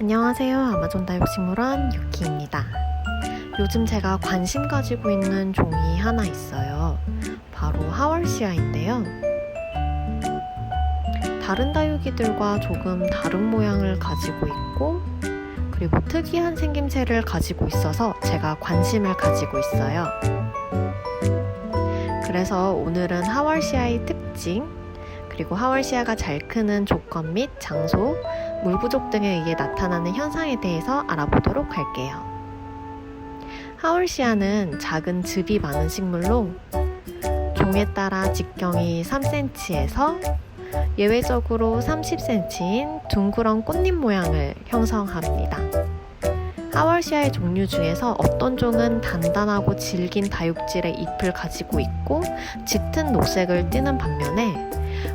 안녕하세요. 아마존 다육식물원 유키입니다. 요즘 제가 관심 가지고 있는 종이 하나 있어요. 바로 하월시아인데요. 다른 다육이들과 조금 다른 모양을 가지고 있고, 그리고 특이한 생김새를 가지고 있어서 제가 관심을 가지고 있어요. 그래서 오늘은 하월시아의 특징, 그리고 하월시아가 잘 크는 조건 및 장소, 물 부족 등에 의해 나타나는 현상에 대해서 알아보도록 할게요. 하월시아는 작은 즙이 많은 식물로 종에 따라 직경이 3cm에서 예외적으로 30cm인 둥그런 꽃잎 모양을 형성합니다. 하월시아의 종류 중에서 어떤 종은 단단하고 질긴 다육질의 잎을 가지고 있고 짙은 녹색을 띠는 반면에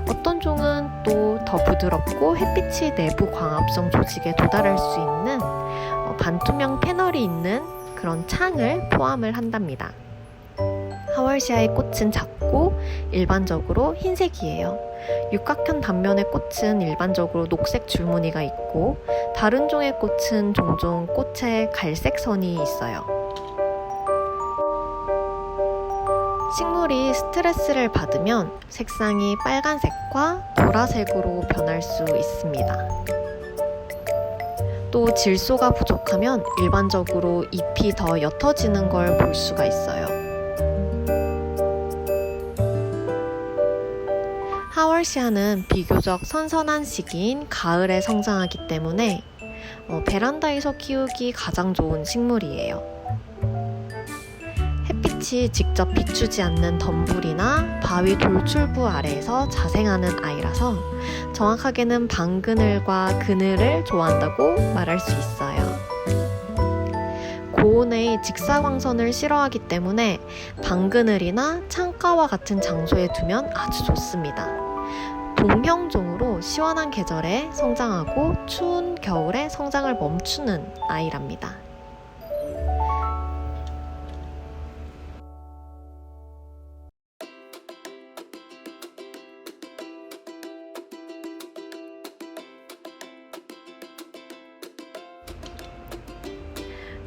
어떤 종은 또 더 부드럽고 햇빛이 내부 광합성 조직에 도달할 수 있는 어, 반투명 패널이 있는 그런 창을 포함을 한답니다. 하월시아의 꽃은 작고 일반적으로 흰색이에요. 육각형 단면의 꽃은 일반적으로 녹색 줄무늬가 있고 다른 종의 꽃은 종종 꽃에 갈색 선이 있어요. 식물이 스트레스를 받으면 색상이 빨간색과 보라색으로 변할 수 있습니다. 또 질소가 부족하면 일반적으로 잎이 더 옅어지는 걸 볼 수가 있어요. 하월시아는 비교적 선선한 시기인 가을에 성장하기 때문에 어, 베란다에서 키우기 가장 좋은 식물이에요. 햇빛이 직접 비추지 않는 덤불이나 바위 돌출부 아래에서 자생하는 아이라서 정확하게는 방그늘과 그늘을 좋아한다고 말할 수 있어요. 고온의 직사광선을 싫어하기 때문에 방그늘이나 창가와 같은 장소에 두면 아주 좋습니다. 동형종으로 시원한 계절에 성장하고 추운 겨울에 성장을 멈추는 아이랍니다.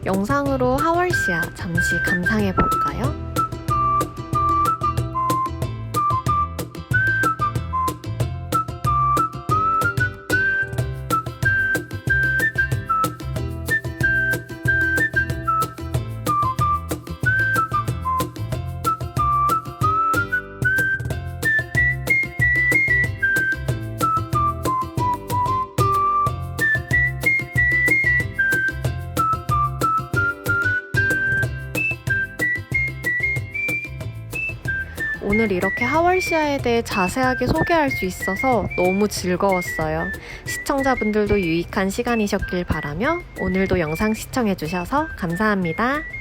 영상으로 하월시아 잠시 감상해 볼까요? 오늘 이렇게 하월시아에 대해 자세하게 소개할 수 있어서 너무 즐거웠어요. 시청자분들도 유익한 시간이셨길 바라며 오늘도 영상 시청해주셔서 감사합니다.